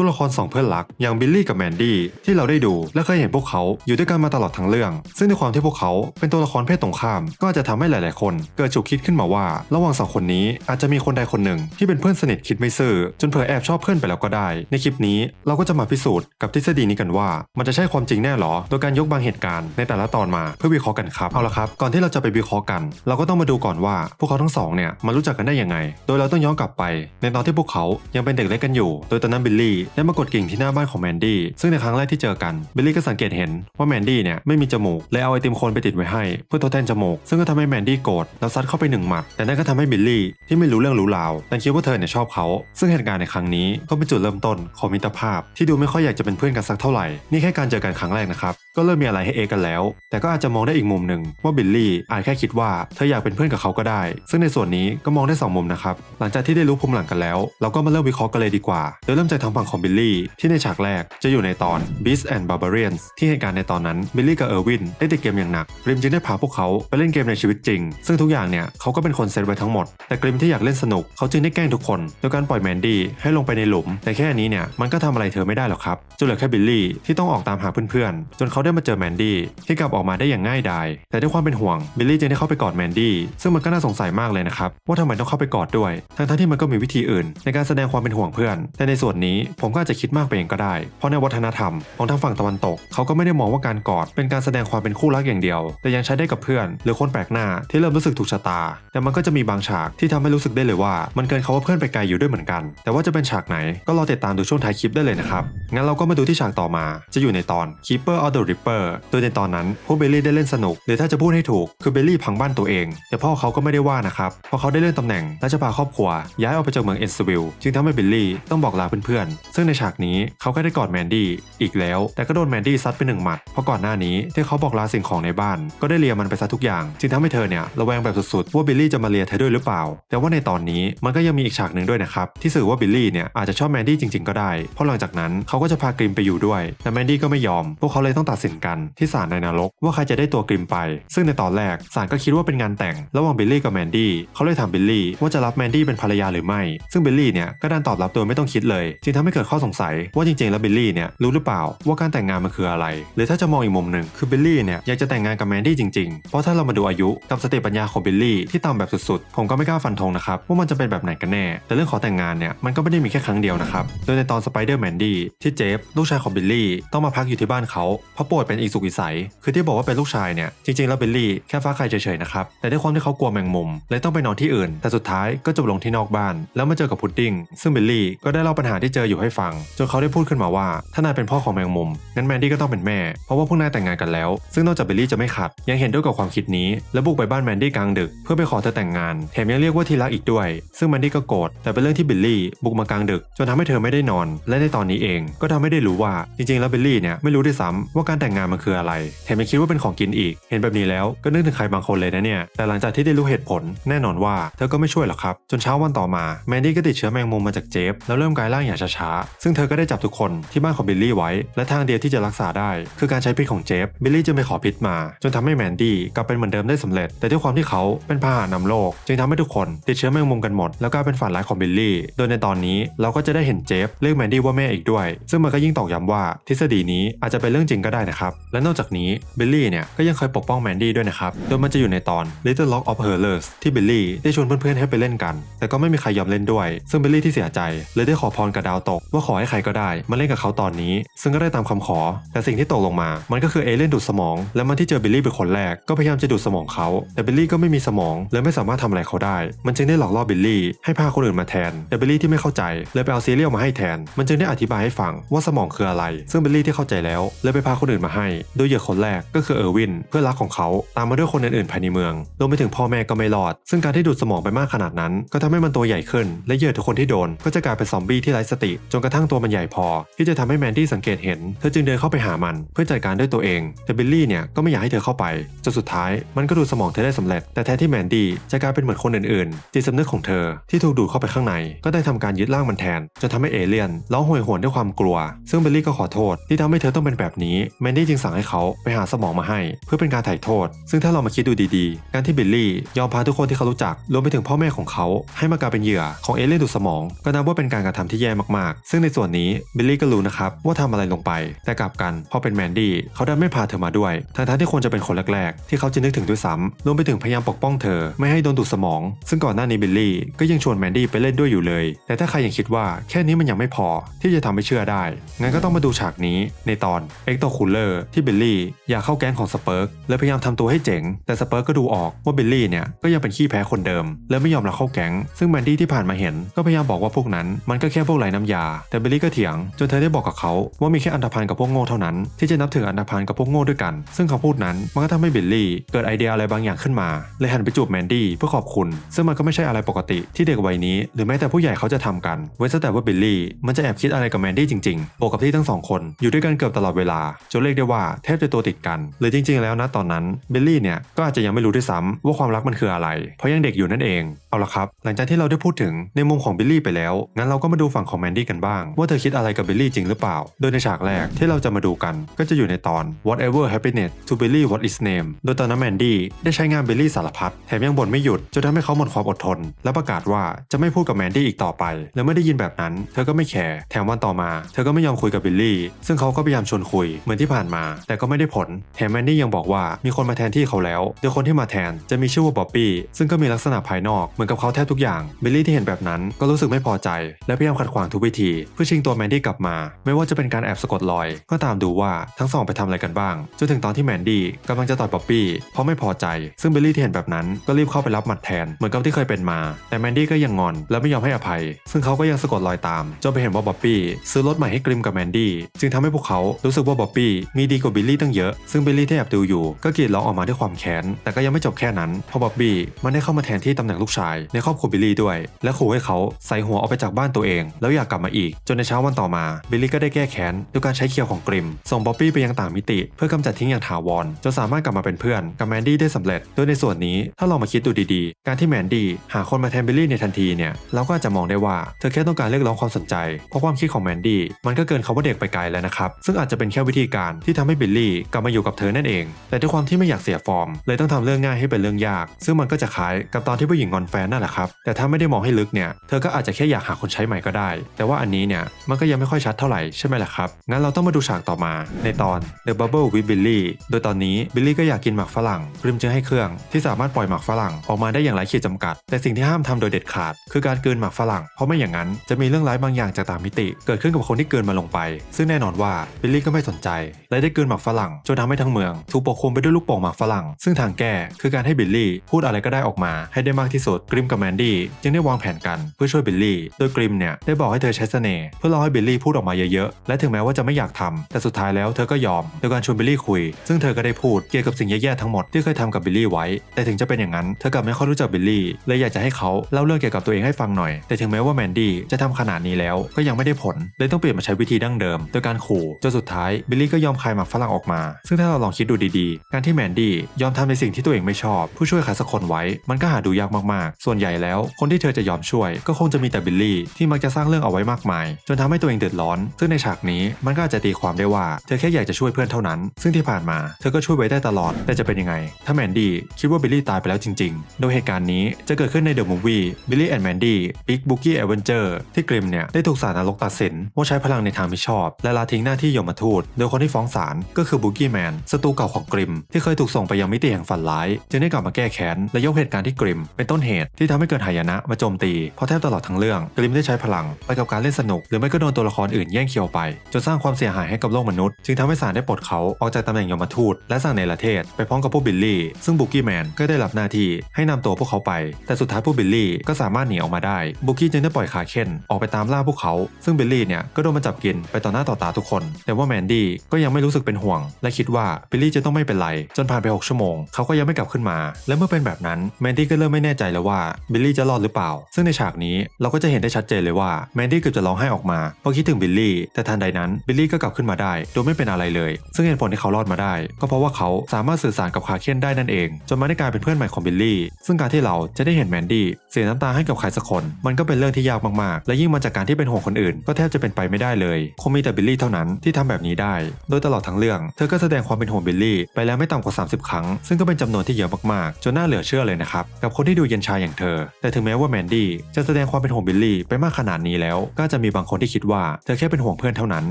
ตัวละครสองเพื่อนรักอย่างบิลลี่กับแมนดี้ที่เราได้ดูและเคยเห็นพวกเขาอยู่ด้วยกันมาตลอดทั้งเรื่อง ซึ่งในความที่พวกเขาเป็นตัวละครเพศตรงข้าม ก็อาจจะทำให้หลาย ๆ คนเกิดฉุกคิดขึ้นมาว่า ระหว่างสองคนนี้อาจจะมีคนใดคนหนึ่งที่เป็นเพื่อนสนิทคิดไม่ซื่อจนเผลอแอบชอบเพื่อนไปแล้วก็ได้ ในคลิปนี้เราก็จะมาพิสูจน์กับทฤษฎีนี้กันว่า มันจะใช่ความจริงแน่หรอ โดยการยกบางเหตุการณ์ในแต่ละตอนมาเพื่อวิเคราะห์กันครับเอาละครับ ก่อนที่เราจะไปวิเคราะห์กัน เราก็ต้องมาดูก่อนว่าพวกเขาทั้งสองเนี่ยมารู้จักกันได้ยังไง โดยเราต้องย้อนกลับไป ในตอนที่พวกเขายังเป็นเด็กเล็กกันอยู่ โดยตอนนั้นบิลลี่ได้มากดกิ่งที่หน้าบ้านของแมนดี้ซึ่งในครั้งแรกที่เจอกันเบลลี่ก็สังเกตเห็นว่าแมนดี้เนี่ยไม่มีจมูกเลยเอาไอติมโคนไปติดไว้ให้ เพื่อทดแทนจมูก ซึ่งก็ทำให้แมนดี้โกรธแล้วซัดเข้าไปหนึ่งหมัด แต่นั่นก็ทำให้บิลลี่ที่ไม่รู้เรื่องรู้ราวแต่คิดว่าเธอเนี่ยชอบเขา ซึ่งเหตุการณ์ในครั้งนี้ก็เป็นจุดเริ่มต้นของมิตรภาพ ที่ดูไม่ค่อยอยากจะเป็นเพื่อนกันสักเท่าไหร่นี่แค่การเจอกันครั้งแรกนะครับก็เริ่มมีอะไรให้เอกันแล้ว แต่ก็อาจจะมองได้อีกมุมหนึ่งว่าบิลลี่อาจแค่คิดว่าเธออยากเป็นเพื่อนกับเขาก็ได้ ซึ่งในส่วนนี้ก็มองได้สองมุมนะครับหลังจากที่ได้รู้ภูมิหลังกันแล้ว เราก็มาเริ่มวิเคราะห์กันเลยดีกว่าโดยเริ่มจากทางฝั่งของบิลลี่ที่ในฉากแรกจะอยู่ในตอน Beast and Barbarians ที่เหตุการณ์ในตอนนั้นบิลลี่กับเออร์วินได้ติดเกมอย่างหนักกริมจึงได้พาพวกเขาไปเล่นเกมในชีวิตจริง ซึ่งทุกอย่างเนี่ยเขาก็เป็นคนเซตไว้ทั้งหมด แต่กริมที่อยากเล่นสนุกเขาจึงได้แกล้งทุกคนโดยการปล่อยแมนดี้ให้ลงไปในหลุม แต่แค่นี้เนี่ยมันก็ทำอะไรเธอไม่ได้หรอกครับจนเหลือแค่บิลลี่ที่ต้องออกตามหาเพื่อนๆจนเขาได้มาเจอแมนดี้ที่กลับออกมาได้อย่างง่ายดายแต่ด้วยความเป็นห่วงบิลลี่จึงได้เข้าไปกอดแมนดี้ซึ่งมันก็น่าสงสัยมากเลยนะครับว่าทำไมต้องเข้าไปกอดด้วยทั้งๆที่มันก็มีวิธีอื่น ในการแสดงความเป็นห่วงเพื่อน แต่ในส่วนนี้ผมก็อาจจะคิดมากไปเองก็ได้ เพราะในวัฒนธรรมของทางฝั่งตะวันตก เขาก็ไม่ได้มองว่าการกอดเป็นการแสดงความเป็นคู่รักอย่างเดียว แต่ยังใช้ได้กับเพื่อน หรือคนแปลกหน้าที่เริ่มรู้สึกถูกชะตา แต่มันก็จะมีบางฉากที่ทำให้รู้สึกได้เลยว่า มันเกินเขาว่าเพื่อนไปไกลอยู่ด้วยเหมือนกัน แต่ว่าจะเป็นฉากไหนก็รอติดตามดูช่วงท้ายคลิปได้เลยนะครับงั้นเราก็มาดูที่ฉากต่อมา จะอยู่ในตอน Keeper of the Reaper โดยในตอนนั้นพวกเบลลี่ได้เล่นสนุกหรือถ้าจะพูดให้ถูกคือเบลลี่พังบ้านตัวเอง แต่พ่อเขาก็ไม่ได้ว่านะครับเพราะเขาได้เลื่อนตำแหน่งและจะพาครอบครัว ย้ายออกไปจากเมืองเอสวิลจึงทำให้เบลลี่ต้องบอกลาเพื่อนๆซึ่งในฉากนี้เขาก็ได้กอดแมนดี้อีกแล้ว แต่ก็โดนแมนดี้ซัดไปหนึ่งหมัด เพราะก่อนหน้านี้ที่เขาบอกลาสิ่งของในบ้าน ก็ได้เลียมันไปซะทุกอย่าง จึงทำให้เธอเนี่ยระแวงแบบสุดๆ ว่าบิลลี่จะมาเลียเธอด้วยหรือเปล่า แต่ว่าในตอนนี้มันก็ยังมีอีกฉากหนึ่งด้วยนะครับ ที่สื่อว่าบิลลี่เนี่ยอาจจะชอบแมนดี้จริงๆ ก็ได้ เพราะหลังจากนั้นเขาก็จะพากริมไปอยู่ด้วย แต่แมนดี้ก็ไม่ยอม พวกเขาเลยต้องตัดสินกันที่ศาลในนรกว่าใครจะได้ตัวกริมไป ซึ่งในตอนแรกศาลก็คิดว่าเป็นงานแต่งระหว่างบิลลี่กับแมนดี้เขาเลยถามบิลลี่ว่าจะรับแมนดี้เป็นภรรยาหรือไม่ ซึ่งบิลลี่เนี่ยก็ดันตอบรับโดยไม่ต้องคิดเลยจึงทำให้เกิดข้อสงสัยว่าจริงๆแล้วเบลลี่เนี่ยรู้หรือเปล่าว่าการแต่งงานมันคืออะไร หรือถ้าจะมองอีกมุมหนึ่งคือเบลลี่เนี่ยอยากจะแต่งงานกับแมนดี้จริงๆ เพราะถ้าเรามาดูอายุกับสติปัญญาของเบลลี่ที่ต่ำแบบสุดๆ ผมก็ไม่กล้าฟันธงนะครับว่ามันจะเป็นแบบไหนกันแน่ แต่เรื่องขอแต่งงานเนี่ยมันก็ไม่ได้มีแค่ครั้งเดียวนะครับ โดยในตอนสไปเดอร์แมนดี้ที่เจฟลูกชายของเบลลี่ต้องมาพักอยู่ที่บ้านเขาเพราะป่วยเป็นอีสุกอีใสคือที่บอกว่าเป็นลูกชายเนี่ยจริงๆแล้วเบลลี่แค่ฟ้าใครเฉยๆนะครับแต่ด้วยความที่เขากลัวแมงมุมเลยต้องไปนอนที่อื่น แต่สุดท้ายก็จบลงที่นอกบ้าน แล้วมาเจอกับพุดดิ้งซึ่งบิลลี่ก็ได้เล่าปัญหาที่เจออยู่ให้ฟัง จนเขาได้พูดขึ้นมาว่า ถ้านายเป็นพ่อของแมงมุม งั้นแมนดี้ก็ต้องเป็นแม่ เพราะว่าพวกนายแต่งงานกันแล้ว ซึ่งนอกจากเบลลี่จะไม่ขัด ยังเห็นด้วยกับความคิดนี้ และบุกไปบ้านแมนดี้กลางดึก เพื่อไปขอเธอแต่งงาน แถมยังเรียกว่าที่รักอีกด้วย ซึ่งแมนดี้ก็โกรธ แต่เป็นเรื่องที่เบลลี่บุกมากลางดึก จนทำให้เธอไม่ได้นอน และในตอนนี้เอง ก็ทำให้ได้รู้ว่า จริงๆ แล้วเบลลี่เนี่ยไม่รู้ด้วยซ้ำว่าการแต่งงานมันคืออะไร แถมยังคิดว่าเป็นของกินอีก เห็นแบบนี้แล้วก็นึกถึงใครบางคนเลยนะเนี่ย แต่หลังจากที่ได้รู้เหตุผล แน่นอนว่าเธอก็ไม่ช่วยหรอกครับ จนเช้าวันต่อมาแมนดี้ก็ติดเชื้อแมงมุมมาจากเจฟแล้วเริ่มกลายร่างอย่างช้าซึ่งเธอก็ได้จับทุกคนที่บ้านของบิลลี่ไว้ และทางเดียวที่จะรักษาได้คือการใช้พิษของเจฟ บิลลี่จึงไปขอพิษมา จนทำให้แมนดี้กลับเป็นเหมือนเดิมได้สำเร็จ แต่ด้วยความที่เขาเป็นพาหะนำโรคจึงทำให้ทุกคนติดเชื้อแมงมุมกันหมด แล้วกลายเป็นฝันร้ายของบิลลี่ โดยในตอนนี้เราก็จะได้เห็นเจฟเรียกแมนดี้ว่าแม่อีกด้วย ซึ่งมันก็ยิ่งตอกย้ำว่าทฤษฎีนี้อาจจะเป็นเรื่องจริงก็ได้นะครับ และนอกจากนี้บิลลี่เนี่ยก็ยังเคยปกป้องแมนดี้ด้วยนะครับ โดยมันจะอยู่ในตอน Little Lock of Horrors ที่บิลลี่ได้ชวนเพื่อนๆให้ไปเล่นกัน แต่ก็ไม่มีใครยอมเล่นด้วย ซึ่งบิลลี่ที่เสียใจเลยได้ขอพรกับดาวตกว่าขอให้ใครก็ได้มาเล่นกับเขาตอนนี้ ซึ่งก็ได้ตามคำขอ แต่สิ่งที่ตกลงมา มันก็คือเอเลี่ยนดูดสมอง และมันที่เจอบิลลี่เป็นคนแรกก็พยายามจะดูดสมองเขา แต่บิลลี่ก็ไม่มีสมองเลยไม่สามารถทำอะไรเขาได้ มันจึงได้หลอกล่อบิลลี่ให้พาคนอื่นมาแทน แต่บิลลี่ที่ไม่เข้าใจเลยไปเอาซีเรียลมาให้แทน มันจึงได้อธิบายให้ฟังว่าสมองคืออะไร ซึ่งบิลลี่ที่เข้าใจแล้วเลยไปพาคนอื่นมาให้ โดยเหยื่อคนแรกก็คือเออร์วินเพื่อนรักของเขาตามมาด้วยคนอื่นๆภายในเมืองรวมไปถึงพ่อแม่ก็ไม่รอด ซึ่งการที่ดูดสมองไปมากขนาดนั้น ก็ทำให้มันตัวใหญ่ขึ้น และเหยื่อทุกคนที่โดนก็จะกลายเป็นซอมบี้ที่ไร้สติจนกระทั่งตัวมันใหญ่พอ ที่จะทำให้แมนดี้สังเกตเห็น เธอจึงเดินเข้าไปหามันเพื่อจัดการด้วยตัวเอง แต่บิลลี่เนี่ยก็ไม่อยากให้เธอเข้าไปจนสุดท้ายมันก็ดูสมองเธอได้สำเร็จ แต่แทนที่แมนดี้จะกลายเป็นเหมือนคนอื่นๆ จิตสำนึกของเธอที่ถูกดูดเข้าไปข้างใน ก็ได้ทำการยึดร่างมันแทนจนทำให้เอเลี่ยนร้องโหยหวนด้วยความกลัว ซึ่งเบลลี่ก็ขอโทษที่ทำให้เธอต้องเป็นแบบนี้แมนดี้จึงสั่งให้เขาไปหาสมองมาให้ เพื่อเป็นการถ่ายโทษ ซึ่งถ้าเรามาคิดดูดีๆ การที่เบลลี่ยอมพาทุกคนที่เขารู้จักรวมไปถึงพ่อแม่ของเขา ให้มากลายเป็นเหยื่อของเอเลี่ยนดูดสมอง ก็นับว่าเป็นการกระทำที่แย่มากๆซึ่งในส่วนนี้เบลลี่ก็รู้นะครับว่าทำอะไรลงไป แต่กลับกันพอเป็นแมนดี้เขาดันไม่พาเธอมาด้วยทั้งๆที่ควรจะเป็นคนแรกๆ ที่เขาจะนึกถึงด้วยซ้ำรวมไปถึงพยายามปกป้องเธอไม่ให้โดนดูดสมอง ซึ่งก่อนหน้านี้เบลลี่ก็ยังชวนแมนดี้ไปเล่นด้วยอยู่เลย แต่ถ้าใครยังคิดว่าแค่นี้มันยังไม่พอที่จะทำให้เชื่อได้ งั้นก็ต้องมาดูฉากนี้ในตอนเอ็กโตคูลเลอร์ที่เบลลี่อยากเข้าแก๊งของสเปิร์กและพยายามทำตัวให้เจ๋ง แต่สเปิร์กก็ดูออกว่าเบลลี่เนี่ยก็ยังเป็นขี้แพ้คนเดิม และไม่ยอมรับเข้าแก๊งซึ่งแมนดี้ที่ผ่านมาเห็นก็พยายามบอกว่าพวกนั้นมันก็แค่พวกไหลน้ำยาแต่เบลลี่ก็เถียง จนเธอได้บอกกับเขาว่ามีแค่อันธพาลกับพวกโง่เท่านั้น ที่จะนับถืออันธพาลกับพวกโง่ด้วยกัน ซึ่งคำพูดนั้นมันก็ทำให้เบลลี่เกิดไอเดียอะไรบางอย่างขึ้นมาเลยหันไปจูบแมนดี้เพื่อขอบคุณ ซึ่งมันก็ไม่ใช่อะไรปกติที่เด็กวัยนี้ หรือแม้แต่ผู้ใหญ่เขาจะทำกัน เว้นแต่ว่าเบลลี่มันจะแอบคิดอะไรกับแมนดี้จริงๆบวกกับที่ทั้งสองคนอยู่ด้วยกันเกือบตลอดเวลาจนเรียกได้ว่าแทบจะตัวติดกันหรือจริง ๆ แล้วนะตอนนั้นเบลลี่เนี่ยก็อาจจะยังไม่รู้ด้วยซ้ำว่าความรักมันคืออะไร เพราะยังเด็กอยู่นั่นเองเอาละครับ หลังจากที่เราได้พูดถึงในมุมของบิลลี่ไปแล้ว งั้นเราก็มาดูฝั่งของแมนดี้กันบ้าง ว่าเธอคิดอะไรกับบิลลี่จริงหรือเปล่า โดยในฉากแรกที่เราจะมาดูกัน ก็จะอยู่ในตอน whatever happiness to Billy what is name โดยตอนนั้นแมนดี้ได้ใช้งานบิลลี่สารพัดแถมยังบ่นไม่หยุดจนทำให้เขาหมดความอดทน และประกาศว่าจะไม่พูดกับแมนดี้อีกต่อไป และเมื่อได้ยินแบบนั้น เธอก็ไม่แคร์แถมวันต่อมา เธอก็ไม่ยอมคุยกับบิลลี่ซึ่งเขาก็พยายามชวนคุยเหมือนที่ผ่านมา แต่ก็ไม่ได้ผลแถมแมนดี้ยังบอกว่ามีคนมาแทนที่เขาแล้วโดยคนที่มาแทนจะมีชื่อว่าบ๊อบบี้ซึ่งก็มีลักษณะภายนอกมือนกับเขาแทบทุกอย่างบิลลี่ที่เห็นแบบนั้นก็รู้สึกไม่พอใจ และพยายามขัดขวางทุกวิธี เพื่อชิงตัวแมนดี้กลับมา ไม่ว่าจะเป็นการแอบสะกดรอย ก็ตามดูว่าทั้งสองไปทำอะไรกันบ้างจนถึงตอนที่แมนดี้กำลังจะต่อยบ๊อบบี้เพราะไม่พอใจ ซึ่งบิลลี่ที่เห็นแบบนั้นก็รีบเข้าไปรับหมัดแทนเหมือนกับที่เคยเป็นมา แต่แมนดี้ก็ยังงอนและไม่ยอมให้อภัย ซึ่งเขาก็ยังสะกดรอยตามจนไปเห็นว่าบ๊อบบี้ซื้อรถใหม่ให้กริมกับแมนดี้จึงทำให้พวกเขารู้สึกว่าบ๊อบบี้มีดีกว่าบิลลี่ตั้งเยอะซึ่งบิลลี่ที่แอบดูอยู่ก็กรีดร้องออกมาด้วยความแค้นแต่ก็ยังไม่จบแค่นั้นเพราะบ๊อบบี้มันได้เข้ามาแทนที่ตำแหน่งลูกชายในครอบครัวบิลลี่ด้วย และขู่ให้เขาใส่หัวออกไปจากบ้านตัวเอง แล้วอยากกลับมาอีก จนในเช้าวันต่อมาบิลลี่ก็ได้แก้แค้นด้วยการใช้เคียวของกริม ส่งบ๊อบบี้ไปยังต่างมิติ เพื่อกำจัดทิ้งอย่างถาวรจนสามารถกลับมาเป็นเพื่อนกับแมนดี้ได้สำเร็จ โดยในส่วนนี้ถ้าเรามาคิดดูดีๆ การที่แมนดี้หาคนมาแทนบิลลี่ในทันทีเนี่ยเราก็อาจจะมองได้ว่าเธอแค่ต้องการเรียกร้องความสนใจเพราะความคิดของแมนดี้มันก็เกินคาว่าเด็กไปไกลแล้วนะครับซึ่งอาจจะเป็นแค่วิธีการที่ทำให้บิลลี่กลับมาอยู่กับเธอนั่นเอง แต่ด้วยความที่ไม่อยากเสียฟอร์ม เลยต้องทำเรื่องง่ายให้เป็นเรื่องยาก ซึ่งมันก็จะคล้ายกับตอนที่ผู้หญิงงอนแฟนนั่นแหละครับ แต่ถ้าไม่ได้มองให้ลึกเนี่ย เธอก็อาจจะแค่อยากหาคนใช้ใหม่ก็ได้ แต่ว่าอันนี้เนี่ย มันก็ยังไม่ค่อยชัดเท่าไหร่ใช่ไหมล่ะครับ งั้นเราต้องมาดูฉากต่อมา ในตอน The Bubble with Billy โดยตอนนี้บิลลี่ก็อยากกินหมากฝรั่งริมจึงให้เครื่องที่สามารถปล่อยหมากฝรั่งออกมาได้อย่างไร้ขีดจำกัด แต่สิ่งที่ห้ามทำโดยเด็ดขาด คือการเกลืนหมากฝรั่ง เพราะไม่อย่างนั้นจะมีเรื่องร้ายบางอย่างจากต่างมิติ เกิดขึ้นกับคนที่เกลืนมาลงไป ซึ่งแน่นอนว่าบิลลี่ก็ไม่สนใจ และได้เกลืนหมากฝรั่งจนทำให้ทั้งเมืองถูกปกคลุมไปด้วยลูกโป่งหมากฝรั่ง ซึ่งทางแก้คือการให้บิลลี่พูดอะไรก็ได้ออกมาให้ได้มากที่สุดกริมกับแมนดี้จึงได้วางแผนกันเพื่อช่วยบิลลี่ โดยกริมเนี่ยได้บอกให้เธอใช้เสน่ห์เพื่อรอให้บิลลี่พูดออกมาเยอะๆ และถึงแม้ว่าจะไม่อยากทำแต่สุดท้ายแล้วเธอก็ยอมโดยการชวนบิลลี่คุย ซึ่งเธอก็ได้พูดเกี่ยวกับสิ่งแย่ๆทั้งหมดที่เคยทำกับบิลลี่ไว้ แต่ถึงจะเป็นอย่างนั้นเธอกลับไม่ค่อยรู้จักบิลลี่เลยอยากจะให้เขาเล่าเรื่องเกี่ยวกับตัวเองให้ฟังหน่อย แต่ถึงแม้ว่าแมนดี้จะทำขนาดนี้แล้วก็ยังไม่ได้ผลเลยต้องเปลี่ยนมาใช้วิธีดั้งเดิมโดยการขู่จนสุดท้ายบิลลี่ก็ยอมคายหมากฝรั่งออกมา ซึ่งถ้าเราลองคิดดูดีๆ การที่แมนดี้ยอมทำในสิ่งที่ตัวเองไม่ชอบ ผู้ช่วยใครสักคนไว้ มันก็หาดูยากมากส่วนใหญ่แล้วคนที่เธอจะยอมช่วย ก็คงจะมีแต่บิลลี่ที่มักจะสร้างเรื่องเอาไว้มากมาย จนทำให้ตัวเองเดือดร้อน ซึ่งในฉากนี้มันก็อาจจะตีความได้ว่าเธอแค่อยากจะช่วยเพื่อนเท่านั้น ซึ่งที่ผ่านมาเธอก็ช่วยไว้ได้ตลอด แต่จะเป็นยังไง ถ้าแมนดี้คิดว่าบิลลี่ตายไปแล้วจริง ๆ โดยเหตุการณ์นี้จะเกิดขึ้นในเดอะมูฟวี่บิลลี่แอนด์แมนดี้บิ๊กบุกี้แอเวนเจอร์ที่กริมเนี่ยได้ถูกศาลนรกตัดสินว่าใช้พลังในทางมิชอบ และละทิ้งหน้าที่ยมทูตโดยคนที่ฟ้องศาลก็คือบุกี้แมนศัตรูเก่าของกริม ที่เคยถูกส่งไปยังมิติแห่งฝันร้าย จึงได้กลับมาแก้แค้นและยกเหตุการณ์ที่กริมเป็นต้นเหตุที่ทำให้เกิดหายนะมาโจมตีเพราะแทบตลอดทั้งเรื่องกริมได้ใช้พลังไปกับการเล่นสนุก หรือไม่ก็โดนตัวละครอื่นแย่งเคียวไป จนสร้างความเสียหายให้กับโลกมนุษย์ จึงทำให้ศาลได้ปลดเขาออกจากตำแหน่งยมทูตและสั่งในประเทศ ไปพร้อมกับพวกบิลลี่ซึ่งบุกี้แมนก็ได้รับหน้าที่ให้นำตัวพวกเขาไป แต่สุดท้ายพวกบิลลี่ก็สามารถหนีออกมาได้บุกี้จึงได้ปล่อยขาเคนออกไปตามล่าพวกเขา ซึ่งบิลลี่เนี่ยก็โดนมาจับกินไปต่อหน้าต่อตาทุกคน แต่ว่าแมนดี้ก็ยังไม่รู้สึกเป็นห่วง และคิดว่าบิลลี่จะต้องไม่เป็นไรจนผ่านไป 6 ชั่วโมง เขาก็ยังไม่กลับขึ้นมา และเมื่อเป็นแบบนั้นแมนดี้ก็เริ่มไม่แน่ใจแล้วว่าบิลลี่จะรอดหรือเปล่า ซึ่งในฉากนี้เราก็จะเห็นได้ชัดเจนเลยว่าแมนดี้เกือบจะร้องไห้ออกมาเพราะคิดถึงบิลลี่แต่ทันใดนั้นบิลลี่ก็กลับขึ้นมาได้โดยไม่เป็นอะไรเลย ซึ่งเหตุผลที่เขารอดมาได้ ก็เพราะว่าเขาสามารถสื่อสารกับคาเคนได้นั่นเอง จนมาได้กลายเป็นเพื่อนใหม่ของบิลลี่ซึ่งการที่เราจะได้เห็นแมนดี้เสียน้ำตาให้กับใครสักคน มันก็เป็นเรื่องที่ยากมากๆ และยิ่งมาจากการที่เป็นห่วงคนอื่น ก็แทบจะเป็นไปไม่ได้เลยคงมีแต่บิลลี่เท่านั้นที่ทำแบบนี้ได้ โดยตลอดทั้งเรื่องเธอก็แสดงความเป็นห่วงบิลลี่ไปแล้วไม่ต่ำกว่า 30 ครั้ง ซึ่งก็เป็นจำนวนที่เยอะมากๆ จนน่าเหลือเชื่อเลยนะครับกับคนที่ดูเย็นชาอย่างเธอ แต่ถึงแม้ว่าแมนดี้จะแสดงความเป็นห่วงบิลลี่ไปมากขนาดนี้แล้ว ก็จะมีบางคนที่คิดว่าเธอแค่เป็นห่วงเพื่อนเท่านั้น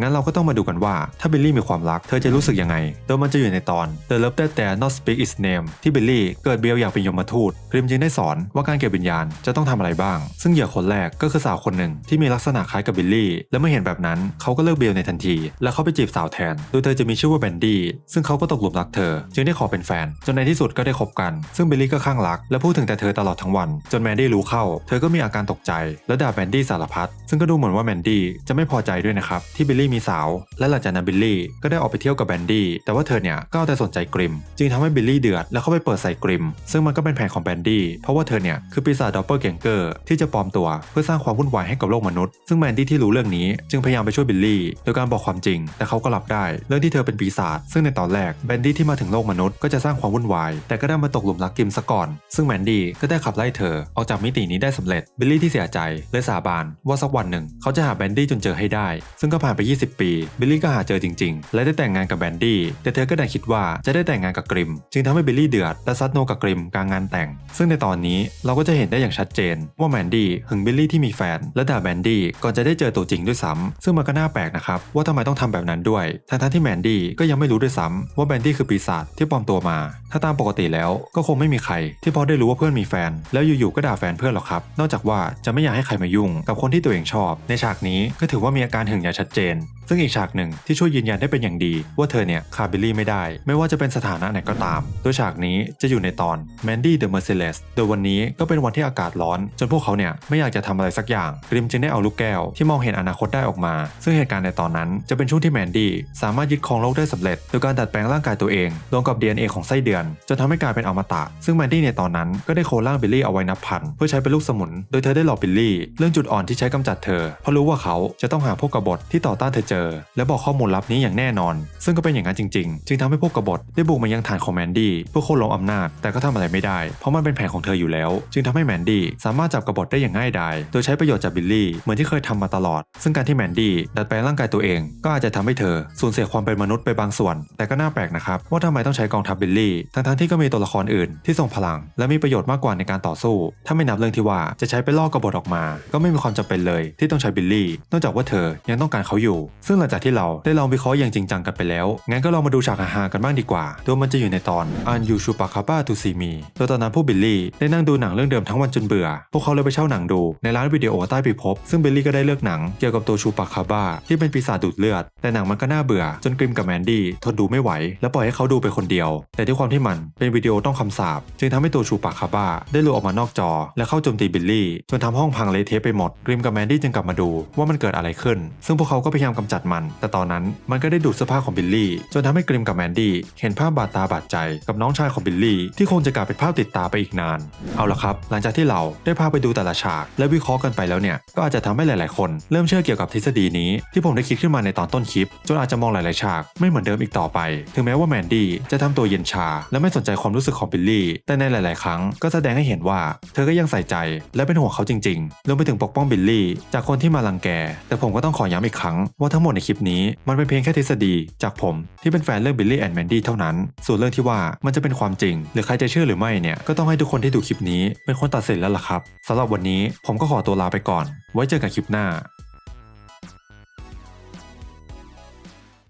งั้นเราก็ต้องมาดูกันว่าถ้าบิลลี่มีความรักเธอจะรู้สึกยังไง โดยมันจะอยู่ในตอน The Love That Dare Not Speak Its Name ที่บิลลี่เกิดเบียวอยากเป็นยมทูตกริมจึงได้สอนว่าการเก็บวิญญาณจะต้องทำอะไรบ้าง ซึ่งเหยื่อคนแรกก็คือสาวคนหนึ่งที่มีลักษณะคล้ายกับบิลลี่ และเมื่อเห็นแบบนั้นเขาก็เลิกเบียวในทันที และเขาไปจีบสาวแทน โดยเธอจะมีชื่อว่าแบนดี้ซึ่งเขาก็ตกหลุมรักเธอ จึงได้ขอเป็นแฟน จนในที่สุดก็ได้คบกัน ซึ่งบิลลี่ก็ข้างรัก และพูดถึงแต่เธอตลอดทั้งวัน จนแมนดี้รู้เข้า เธอก็มีอาการตกใจและด่าแมนดี้สารพัดซึ่งก็ดูเหมือนว่าแมนดี้จะไม่พอใจด้วยนะครับที่บิลลี่มีสาว และหลังจากนั้นบิลลี่ก็ได้ออกไปเที่ยวกับแบนดี้แต่ว่าเธอเนี่ยก็เอาแต่สนใจกริม จึงทำให้บิลลี่เดือดและเข้าไปเปิดใส่กริม ซึ่งมันก็เป็นแผนของแบนดี้เพราะว่าเธอเนี่ยคือปีศาจดอปเปอร์เกงเกอร์ที่จะปลอมตัวเพื่อสร้างความวุ่นวายให้กับโลกมนุษย์ ซึ่งแมนดี้ที่รู้เรื่องนี้จึงพยายามไปช่วยบิลลี่โดยการบอกความจริง แต่เขาก็รับได้เรื่องที่เธอเป็นปีศาจซึ่งในตอนแรกแบนดี้ที่มาถึงโลกมนุษย์ก็จะสร้างความวุ่นวาย แต่ก็ได้มาตกหลุมรักกิมซะก่อน ซึ่งแมนดี้ก็ได้ขับไล่เธอออกจากมิตินี้ได้สำเร็จบิลลี่ที่เสียใจเลยสาบานว่าสักวันหนึ่งเขาจะหาแบนดี้จนเจอให้ได้ ซึ่งก็ผ่านไป 20 ปีบิลลี่ก็หาเจอจริง ๆ และได้แต่งงานกับแบนดี้แต่เธอก็ไดันคิดว่าจะได้แต่งงานกับกริม จึงทำให้บิลลี่เดือดและซัดโนกับกริมกลางงานแต่ง ซึ่งในตอนนี้เราก็จะเห็นได้อย่างชัดเจน ว่าแมนดี้หึงบิลลี่ที่มีแฟนและด่าแบนดี้ก่อนจะได้เจอตัวจริงด้วยซ้ำซึ่งมันก็น่าแปลกนะครับว่าทำไมต้องทำแบบนั้นด้วยทั้งๆที่แมนดี้ก็ยังไม่รู้ด้วยซ้ำว่าแบนดี้คือปีศาจที่ปลอมตัวมา ถ้าตามปกติแล้วก็คงไม่มีใครที่พอได้รู้ว่าเพื่อนมีแฟนแล้วอยู่ๆก็ด่าแฟนเพื่อนหรอกครับ นอกจากว่าจะไม่อยากให้ใครมายุ่งกับคนที่ตัวเองชอบ ในฉากนี้ก็ถือว่ามีอาการหึงอย่างชัดเจน ซึ่งอีกฉากหนึ่งที่ช่วยยืนยันได้เป็นอย่างดี ว่าเธอเนี่ยขาดบิลลี่ไม่ได้ ไม่ว่าจะเป็นสถานะไหนก็ตามโดยฉากนี้จะอยู่ในตอน Mandy the Merciless โดยวันนี้ก็เป็นวันที่อากาศร้อน จนพวกเขาเนี่ยไม่อยากจะทำอะไรสักอย่างกริมจึงได้เอาลูกแก้วที่มองเห็นอนาคตได้ออกมา ซึ่งเหตุการณ์ในตอนนั้นจะเป็นช่วงที่แมนดี้สามารถยึดครองโลกได้สำเร็จโดยการดัดแปลงร่างกายตัวเองรวมกับ DNA ของไส้เดือนจนทำให้กลายเป็นอมตะ ซึ่งแมนดี้ในตอนนั้นก็ได้โคร่างบิลลี่เอาไว้นับพันเพื่อใช้เป็นลูกสมุน โดยเธอได้หลอกบิลลี่ เรื่องจุดอ่อนที่ใช้กำจัดเธอ เพราะรู้ว่าเขาจะต้องหาพวกกบฏที่ต่อต้านเธอเจอ และบอกข้อมูลลับนี้อย่างแน่นอน ซึ่งก็เป็นอย่างนั้นจริง ๆ จึงทำให้พวกกบฏได้บุกมายังฐานของแมนดี้เพื่อโค่นล้มอำนาจ แต่ก็ทำอะไรไม่ได้ เพราะมันเป็นแผนของเธออยู่แล้ว จึงทำให้แมนดี้สามารถจับกบฏได้อย่างง่ายดายโดยใช้ประโยชน์จากบิลลี่เหมือนที่เคยทำมาตลอด ซึ่งการที่แมนดี้ดัดแปลงร่างกายตัวเอง ก็อาจจะทำให้เธอสูญเสียความเป็นมนุษย์ไปบางส่วน แต่ก็น่าแปลกนะครับว่าทำไมต้องใช้กองทัพบิลลี่ทั้งๆที่ก็มีตัวละครอื่นที่ทรงพลัง และมีประโยชน์มากกว่าในการต่อสู้ ถ้าไม่นับเรื่องที่ว่าจะใช้ไปล่อกบฏออกมา ก็ไม่มีความจำเป็นเลยที่ต้องใช้บิลลี่ นอกจากว่าเธอยังต้องการเขาอยู่ ซึ่งหลังจากที่เราได้ลองวิเคราะห์อย่างจริงจังกันไปแล้ว งั้นก็ลองมาดูฉากฮาๆกันบ้างดีกว่า โดยมันจะอยู่ในตอน An You Chupa Kappa to See Me โดยตอนนั้นพวกบิลลี่ได้นั่งดูหนังเรื่องเดิมทั้งวันจนเบื่อ พวกเขาเลยไปเช่าหนังดูในร้านวิดีโอใต้พิภพ ซึ่งบิลลี่ก็ได้เลือกหนังเกี่ยวกับตัวชูปาคาบ้าที่เป็นปีศาจดูดเลือด แต่หนังมันก็น่าเบื่อจนกริมกับแมนดี้ทนดูไม่ไหว และปล่อยให้เขาดูไปคนเดียว แต่ด้วยความที่มันเป็นวิดีโอต้องคำสาปจึงทำให้ตัวชูปาคาบ้าได้หลุดออกมานอกจอ และเข้าโจมตีบิลลี่ จนทำห้องพังเละเทะไปหมดกริมกับแมนดี้จึงกลับมาดูว่ามันเกิดอะไรขึ้น ซึ่งพวกเขาก็พยายามกำจัดมัน แต่ตอนนั้นมันก็ได้ดูดเสื้อผ้าของบิลลี่จนทำให้กริมกับแมนดี้เห็นภาพบาดตาบาดใจกับน้องชายของบิลลี่ที่คงจะกลายเป็นภาพติดตาไปอีกนาน เอาละครับ หลังจากที่เราได้พาไปดูแต่ละฉาก และวิเคราะห์กันไปแล้วเนี่ยก็อาจจะทำให้หลาย ๆ คนเริ่มเชื่อเกี่ยวกับทฤษฎีนี้ที่ผมได้คิดขึ้นมาในตอนต้นคลิป จนอาจจะมองหลาย ๆ ฉากไม่เหมือนเดิมอีกต่อไป ถึงแม้ว่าแมนดี้จะทำตัวเย็นชา และไม่สนใจความรู้สึกของบิลลี่แต่ในหลาย ๆ ครั้งก็แสดงให้เห็นว่า เธอก็ยังใส่ใจและเป็นห่วงเขาจริงๆรวมไปถึงปกป้องบิลลี่ จากคนที่มาลังแก แต่ผมก็ต้องขอย้ำอีกครั้งว่าทั้งหมดในคลิปนี้มันเป็นเพียงแค่ทฤษฎี จากผมที่เป็นแฟนเรื่องบิลลี่แอนด์แมนดี้เท่านั้น ส่วนเรื่องที่ว่ามันจะเป็นความจริง หรือใครจะเชื่อหรือไม่เนี่ยก็ต้องให้ทุกคนที่ดูคลิปนี้เป็นคนตัดสินแล้วล่ะครับสำหรับวันนี้ผมก็ขอตัวลาไปก่อน ไว้เจอกันคลิปหน้า